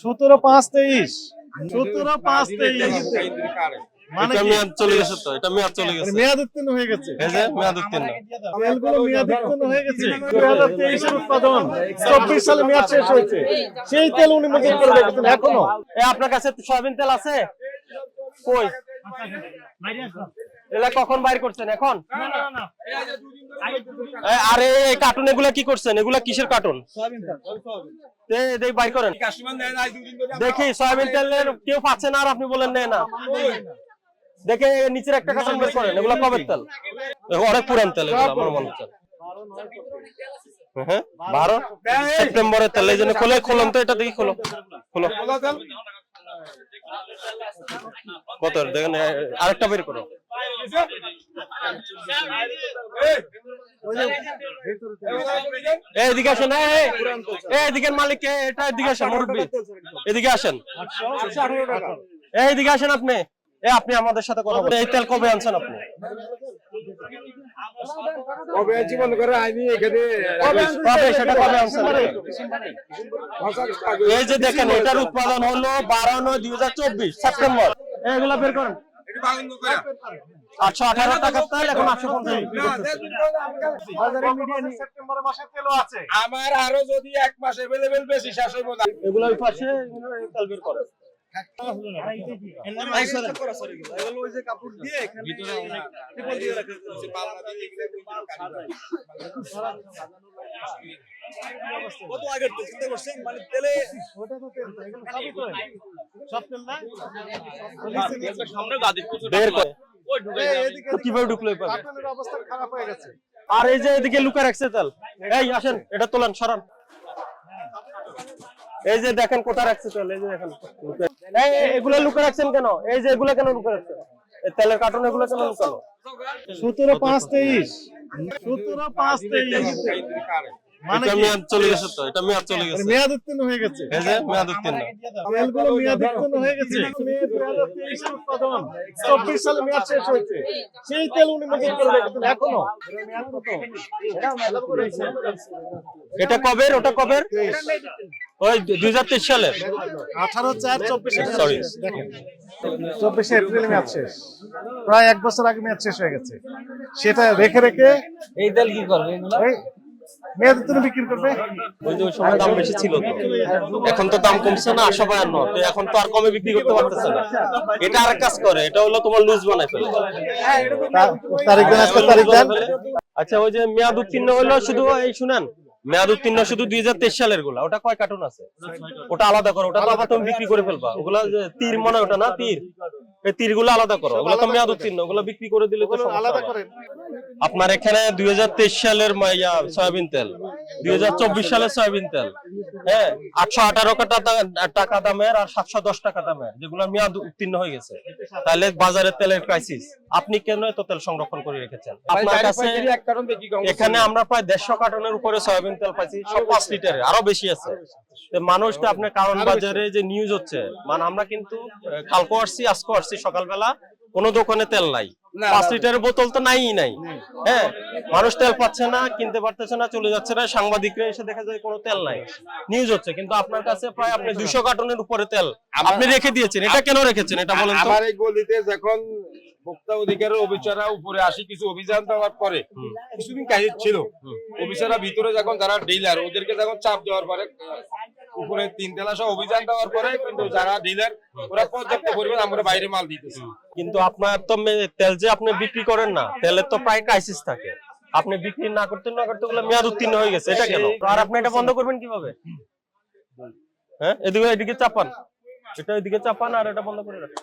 সতেরো পাঁচ তেইশ। সতেরো পাঁচ তেইশ। মানে মেয়াদ চলে গেছে তো এটা মেয়াদ চলে গেছে। মেয়াদ উত্তীর্ণ হয়ে গেছে। এই যে মেয়াদ উত্তীর্ণ। তেলগুলো মেয়াদ উত্তীর্ণ হয়ে গেছে। দুই হাজার তেইশের উৎপাদন। চব্বিশ সালে মেয়াদ শেষ হয়েছে। সেই তেল উনি মজুত করে রেখেছেন এখনও। এ আপনার কাছে সয়াবিন তেল আছে? কই? এলা কখন বাইর করছেন এখন? আরে এই কার্টুন এগুলা কি করছেন? এগুলা কিসের কার্টুন বাইর করেন। দেখি সয়াবিন তেলের কেউ পাচ্ছে না আর আপনি বলেন নেয় না। দেখে নিচের একটা কার্টুন বের করেন এগুলা কবের তেল? অনেক পুরান তেল এগুলা আমার মনে হচ্ছে। হ্যাঁ বারো সেপ্টেম্বরের তেল এই জন্য খোলে খোলন তো এটা দেখি খোলো খোলো। কত দেখেন আরেকটা বের করো। এদিকে আসেন এই, এই, এই, এদিকের মালিক এটা এদিকে আসেন মুরব্বী। এদিকে আসেন। এদিকে আসেন আপনি। এ আপনি আমাদের সাথে কথা বলেন। এই তেল কবে আনছেন আপনি? কবে জীবন করে আমি এখানে কবে সেটা কবে আনছেন? এই যে দেখেন এটার উৎপাদন হলো বারো নয় দুই হাজার চব্বিশ সেপ্টেম্বর। এগুলা বের করেন। আটশো আঠারো তেল এখন আটশো আমার আরও যদি এক মাস এভেলেবেল বেশি শেষ হইব না এগুলো ওই পাশে তেল বের করেন কত তো চিন্তা করছেন মানে তেলে আর এই যে এদিকে লুকা রাখছে তেল। এই, আসেন, এটা তোলেন, সরান। এই যে দেখেন কোথায় রাখছে তেল, এই যে দেখেন। এগুলো লুকা রাখছেন কেন? এই যে এগুলো কেন লুকা রাখছেন? তেলের কার্টুন এগুলো কেন লুকানো সতেরো পাঁচ তেইশ। সতেরো পাঁচ তেইশ মানে এটা হয়ে গেছে। উৎপাদন চব্বিশ সালে মেয়াদ শেষ হয়েছে। সেই তেল উনি মজুত করে এখনও। কবের? ওটা কবের? ওই দুই হাজার তেইশ সালে আঠারো চার চব্বিশে. দেখেন। চব্বিশে এপ্রিল মেয়াদ শেষ। প্রায় এক বছর আগে মেয়াদ শেষ হয়ে গেছে। সেটা রেখে রেখে এই তেল কি করবে মেয়াদ উত্তীর্ণ বিক্রি করবে। ওই যে সময় দাম বেশি ছিল তো। এখন তো দাম কমছে না আশা বায়ান্ন। তো এখন তো আর কমে বিক্রি করতে পারতেছে না। এটা আরেক কাজ করে এটা হলো তোমার লুজ বানাই ফেলে। তারিখ দেন আজকে তারিখ দেন। আচ্ছা ওই যে মেয়াদ উত্তীর্ণ হলো শুধু এই শুনেন মেয়াদ উত্তীর্ণ শুধু দুই হাজার তেইশ সালেরগুলা। ওটা কয় কার্টুন আছে? ওটা আলাদা করো ওটা তো আবার তুমি বিক্রি করে ফেলবা। ওগুলা যে তীর মনে হয় ওটা না তীর? এই তীর আলাদা করো ওগুলো তো মেয়াদ উত্তীর্ণ ওগুলো বিক্রি করে দিলে তো আলাদা করেন আপনার এখানে দুই সালের মা- সয়াবিন তেল দুই সালের সয়াবিন তেল। হ্যাঁ আটশো আঠারো টাকা দামের আর সাতশো দশ টাকা দামের যেগুলো মেয়াদ উত্তীর্ণ হয়ে গেছে। তাহলে বাজারে তেলের ক্রাইসিস আপনি কেন এত তেল সংরক্ষণ করে রেখেছেন? আপনার কাছে এখানে আমরা প্রায় দেড়শো কার্টনের উপরে সয়াবিন তেল পাইছি সব পাঁচ লিটারে আরও বেশি আছে। মানুষ তো আপনার কারণ বাজারে যে নিউজ হচ্ছে মানে আমরা কিন্তু কালকে আসছি আজকে আসছি সকালবেলা কোনো দোকানে তেল নাই। পাঁচ। লিটারের বোতল তো নাই। নাই হ্যাঁ মানুষ তেল পাচ্ছে না কিনতে পারতেছে না চলে যাচ্ছে না সাংবাদিকরা এসে দেখা যায় কোনো তেল নাই। নিউজ হচ্ছে কিন্তু আপনার কাছে প্রায় আপনি দুইশো কার্টনের উপরে তেল আপনি রেখে দিয়েছেন এটা কেন রেখেছেন এটা বলেন আমার এই গলিতে যখন ভোক্তা অধিকারের অফিসাররা উপরে আসি কিছু অভিযান দেওয়ার পরে কিছুদিন কাহিনী ছিল। অফিসাররা ভিতরে যখন যারা ডিলার ওদেরকে যখন চাপ দেওয়ার পরে উপরে তিন তেলা সহ অভিযান দেওয়ার পরে কিন্তু যারা ডিলার, ওরা পর্যাপ্ত পরিমাণ আমরা বাইরে মাল দিতেছি। কিন্তু আপনার তো তেল যে আপনি বিক্রি করেন না তেলের তো প্রায় ক্রাইসিস থাকে। আপনি বিক্রি না করতে না করতে গেলে মেয়াদ উত্তীর্ণ হয়ে গেছে, এটা কেন? আর আপনি এটা বন্ধ করবেন কীভাবে? হ্যাঁ এদিকে এদিকে চাপান। এটা এদিকে চাপান আর এটা বন্ধ করে রাখেন।